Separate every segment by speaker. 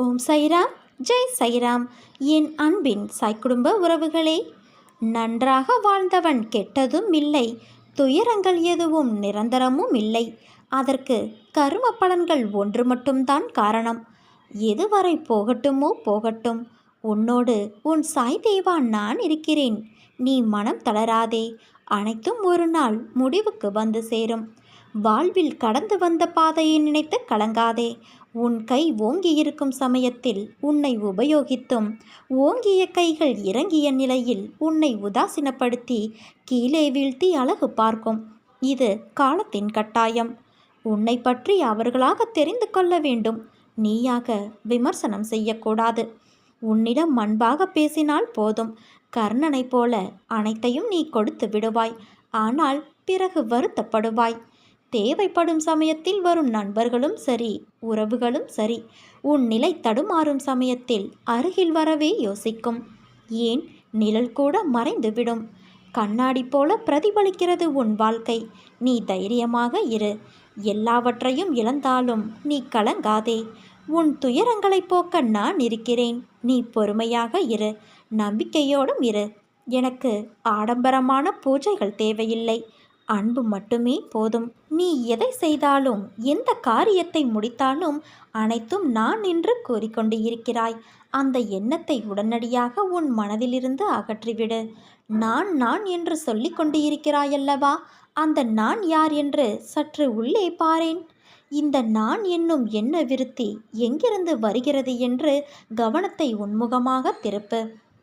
Speaker 1: ஓம் சைராம் ஜெய் சைராம். என் அன்பின் சாய்க்குடும்ப உறவுகளே நன்றாக வாழ்ந்தவன் கெட்டதும் இல்லை துயரங்கள் எதுவும் நிரந்தரமும் இல்லை. அதற்கு கரும பலன்கள் ஒன்று மட்டும்தான் காரணம். எதுவரை போகட்டுமோ போகட்டும். உன்னோடு உன் சாய் தேவா நான் இருக்கிறேன். நீ மனம் தளராதே. அனைத்தும் ஒரு நாள் முடிவுக்கு வந்து சேரும். வாழ்வில் கடந்து வந்த பாதையை நினைத்து கலங்காதே. உன் கை ஓங்கியிருக்கும் சமயத்தில் உன்னை உபயோகித்தும் ஓங்கிய கைகள் இறங்கிய நிலையில் உன்னை உதாசீனப்படுத்தி கீழே வீழ்த்தி அழகு பார்க்கும். இது காலத்தின் கட்டாயம். உன்னை பற்றி அவர்களாக தெரிந்து கொள்ள வேண்டும். நீயாக விமர்சனம் செய்யக்கூடாது. உன்னிடம் அன்பாக பேசினால் போதும். கர்ணனைப் போல அனைத்தையும் நீ கொடுத்து விடுவாய். ஆனால் பிறகு வருத்தப்படுவாய். தேவைப்படும் சமயத்தில் வரும் நண்பர்களும் சரி உறவுகளும் சரி உன் நிலை தடுமாறும் சமயத்தில் அருகில் வரவே யோசிக்கும். ஏன்? நிழல் கூட மறைந்துவிடும். கண்ணாடி போல பிரதிபலிக்கிறது உன் வாழ்க்கை. நீ தைரியமாக இரு. எல்லாவற்றையும் இழந்தாலும் நீ கலங்காதே. உன் துயரங்களை போக்க நான் இருக்கிறேன். நீ பொறுமையாக இரு. நம்பிக்கையோடும் இரு. எனக்கு ஆடம்பரமான பூஜைகள் தேவையில்லை. அன்பு மட்டுமே போதும். நீ எதை செய்தாலும் எந்த காரியத்தை முடித்தாலும் அனைத்தும் நான் என்று கூறிக்கொண்டு இருக்கிறாய். அந்த எண்ணத்தை உடனடியாக உன் மனதிலிருந்து அகற்றிவிடு. நான் நான் என்று சொல்லிக் கொண்டு இருக்கிறாயல்லவா? அந்த நான் யார் என்று சற்று உள்ளே பாரேன். இந்த நான் என்னும் எண்ண விருத்தி எங்கிருந்து வருகிறது என்று கவனத்தை உன்முகமாக திருப்பு.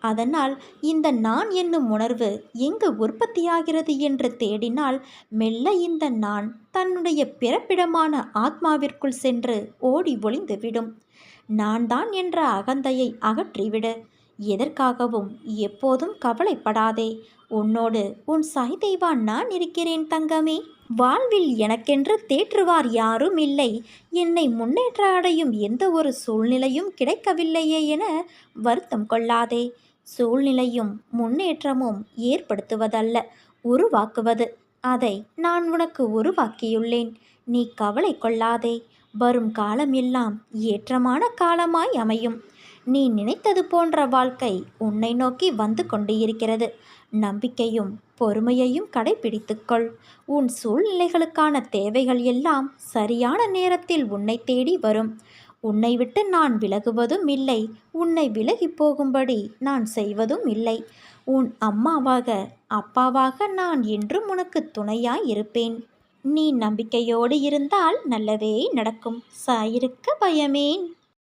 Speaker 1: அதனால் இந்த நான் என்னும் உணர்வு எங்கு உற்பத்தியாகிறது என்று தேடினால் மெல்ல இந்த நான் தன்னுடைய பிறப்பிடமான ஆத்மாவிற்குள் சென்று ஓடி ஒளிந்துவிடும். நான் தான் என்ற அகந்தையை அகற்றிவிடு. எதற்காகவும் எப்போதும் கவலைப்படாதே. உன்னோடு உன் சாய்தெய்வா நான் இருக்கிறேன் தங்கமே. வாழ்வில் எனக்கென்று தேற்றுவார் யாரும் இல்லை. என்னை முன்னேற்ற அடையும் எந்த ஒரு சூழ்நிலையும் கிடைக்கவில்லையே என வருத்தம் கொள்ளாதே. சூழ்நிலையும் முன்னேற்றமும் ஏற்படுத்துவதல்ல உருவாக்குவது. அதை நான் உனக்கு உருவாக்கியுள்ளேன். நீ கவலை கொள்ளாதே. வரும் காலம் எல்லாம் ஏற்றமான காலமாய் அமையும். நீ நினைத்தது போன்ற வாழ்க்கை உன்னை நோக்கி வந்து கொண்டு இருக்கிறது நம்பிக்கையும் பொறுமையையும் கடைபிடித்துக்கொள் உன் சூழ்நிலைகளுக்கான தேவைகள் எல்லாம் சரியான நேரத்தில் உன்னை தேடி வரும். உன்னை விட்டு நான் விலகுவதும் இல்லை. உன்னை விலகி போகும்படி நான் செய்வதும் இல்லை. உன் அம்மாவாக அப்பாவாக நான் என்றும் உனக்கு துணையாய் இருப்பேன். நீ நம்பிக்கையோடு இருந்தால் நல்லதே நடக்கும். சாயிருக்க பயமேன்.